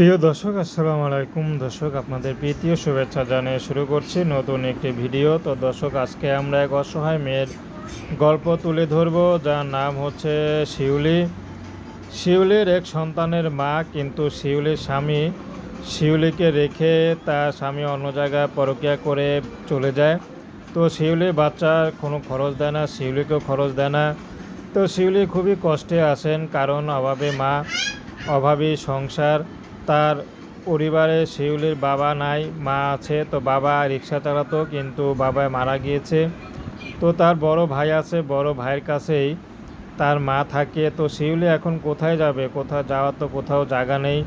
প্রিয় দর্শক, আসসালামু আলাইকুম। দর্শক, আপনাদের প্রীতীয় শুভেচ্ছা জানিয়ে শুরু করছি নতুন একটি ভিডিও। তো দর্শক, আজকে আমরা এক অসহায় মেয়ের গল্প তুলে ধরব, যার নাম হচ্ছে শিউলি। শিউলির এক সন্তানের মা কিন্তু শিউলির স্বামী শিউলিকে রেখে তার স্বামী অন্য জায়গায় পরকিয়া করে চলে যায়। তো শিউলির বাচ্চার কোনো খরচ দেয় না, শিউলিকেও খরচ দেয় না। তো শিউলি খুবই কষ্টে আসেন কারণ অভাবে মা, অভাবী সংসার তার পরিবারে শিউলির বাবা নাই, মা আছে, তো বাবা রিক্সা চালাতো, কিন্তু বাবা মারা গিয়েছে। তো তার বড় ভাই আছে, বড় ভাইয়ের কাছেই তার মা থাকে। তো শিউলি এখন কোথায় যাবে? কোথাও যাওয়ার তো কোথাও জায়গা নেই।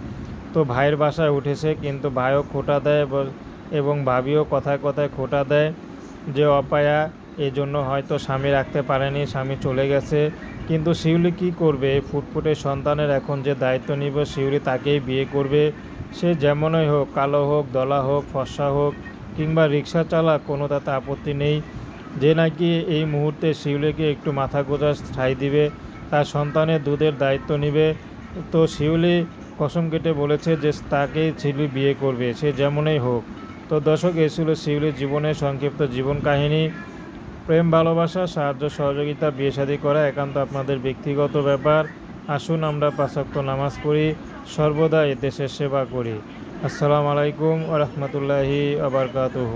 তো ভাইয়ের বাসায় উঠেছে, কিন্তু ভাইও খোটা দেয় এবং- ভাবিও কথায় কথায় খোটা দেয় যে, অপায়া এই জন্য হয়তো স্বামী রাখতে পারেনি, স্বামী চলে গেছে। কিন্তু শিউলি কি করবে? ফুটফুটে সন্তানের এখন যে দায়িত্ব নিবে, শিউলি তাকেই বিয়ে করবে। সে যেমনই হোক, কালো হোক, দলা হোক, ফর্সা হোক, কিংবা রিক্সা চালাক, কোনো তাতে আপত্তি নেই। যে নাকি এই মুহূর্তে শিউলিকে একটু মাথা গোজা ঠাই দিবে, তার সন্তানের দুধের দায়িত্ব নিবে। তো শিউলি কসম কেটে বলেছে যে তাকেই শিউলি বিয়ে করবে, সে যেমনই হোক। তো দর্শক, এই ছিল শিউলির জীবনের সংক্ষিপ্ত জীবন কাহিনী। প্রেম, ভালোবাসা, সাহায্য, সহযোগিতা, বিয়ে শাদী করা একান্ত আপনাদের ব্যক্তিগত ব্যাপার। আসুন আমরা পাশাক্ত নামাজ পড়ি, সর্বদা এ দেশের সেবা করি। আসসালামু আলাইকুম রহমতুল্লাহি আবরকাতুহু